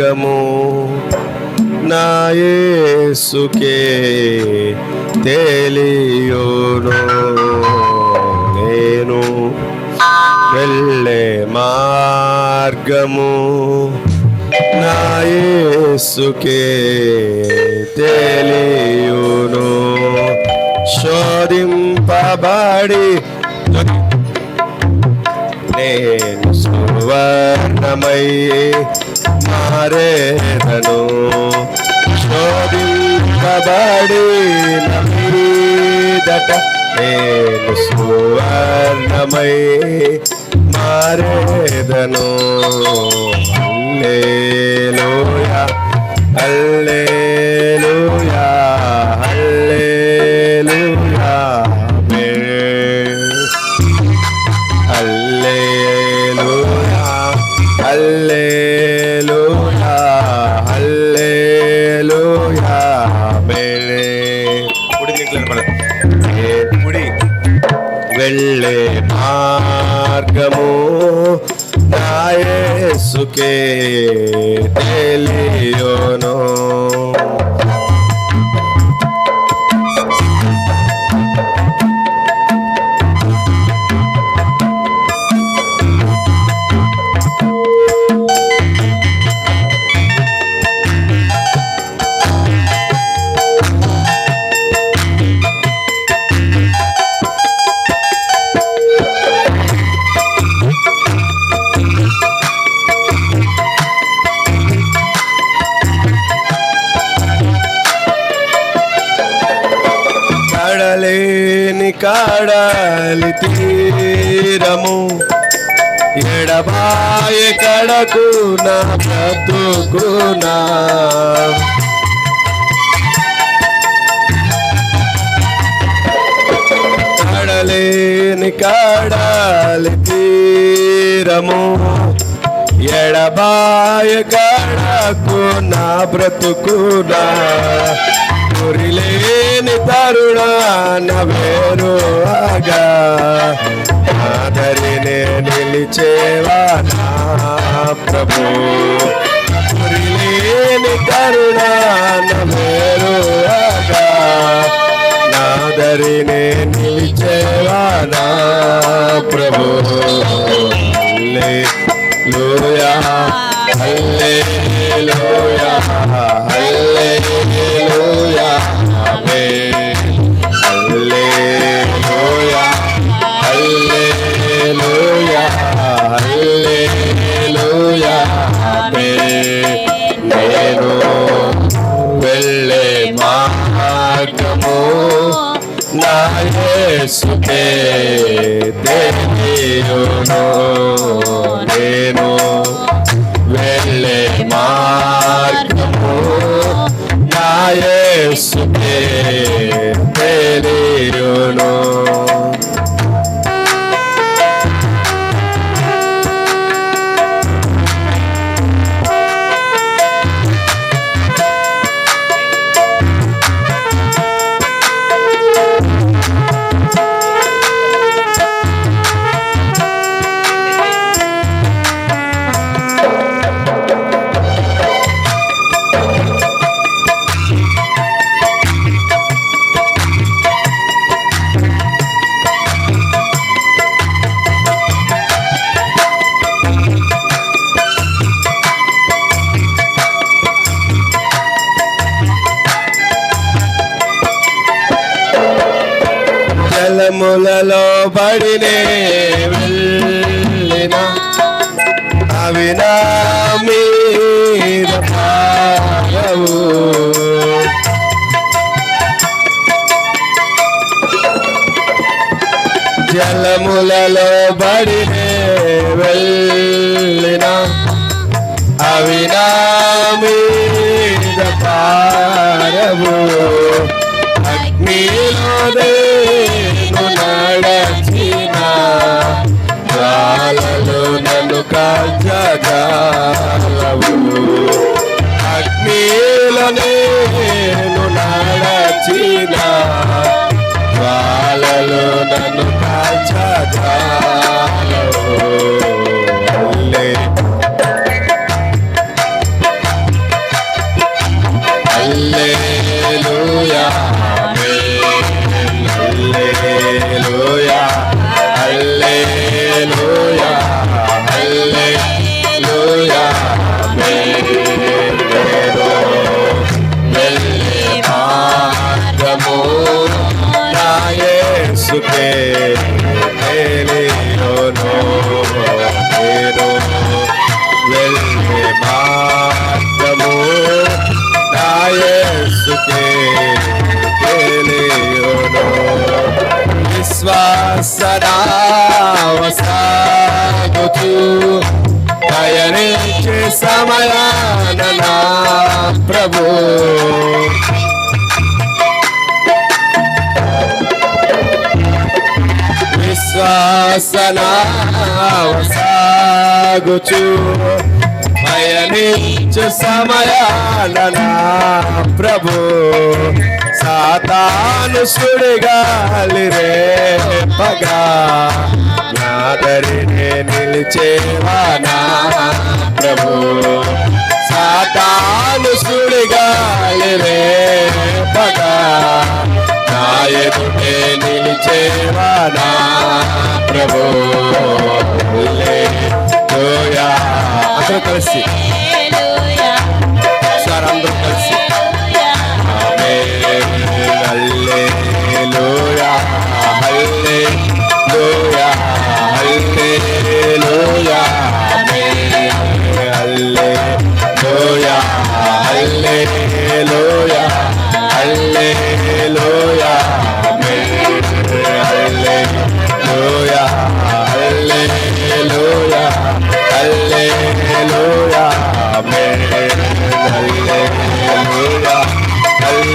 మార్గము నా యేసుకే నేను వెళ్ళే మార్గము నా యేసుకే తెలియును. శోధింపబడి నేను సువర్ణమయ్యే మారేదను శోధింపబడి నమీదట నేను సువర్ణమై మారేదను హల్లెలూయా హల్లెలూయా హల్లెలూయా ఆమేన్ అల్లే యేసుకే తెలియును కడలేని కడలి తీరము. ఎడబాయ కడకు నా బ్రతుకునా. కడలేని కడలి తీరము. ఎడబాయ కడకు నా బ్రతుకునా. గురిలేని తరుణ నవేరు ఆగా. ఆదరినే నిలిచేవా నా ప్రభు. గురిలేని కరుణ నవేరు ఆగా. నిలిచేవా నా ప్రభు. Hallelujah, hallelujah. జలములలో పడినే వెళ్ళిన అవి మీద జలములలో పడినే వెళ్ళిన అవి నా మీద పారవు. నడచిన నన్ను కాల్చ యేసుకే తెలియును విశ్వాసనావసాగుతూ పయనించే ప్రభు. విశ్వాసనావసాగుచు పయనించు సమయాన నా ప్రభు. సాతాను సుడిగాలి రే పగా. నాదరినే నిలిచేవానా ప్రభు. సాతాను సుడిగాలి రే పగా. నిలిచేవానా ప్రభు. అందరూ కలిసి సార్ అందరూ కలిసి Hallelujah, hallelujah, hallelujah.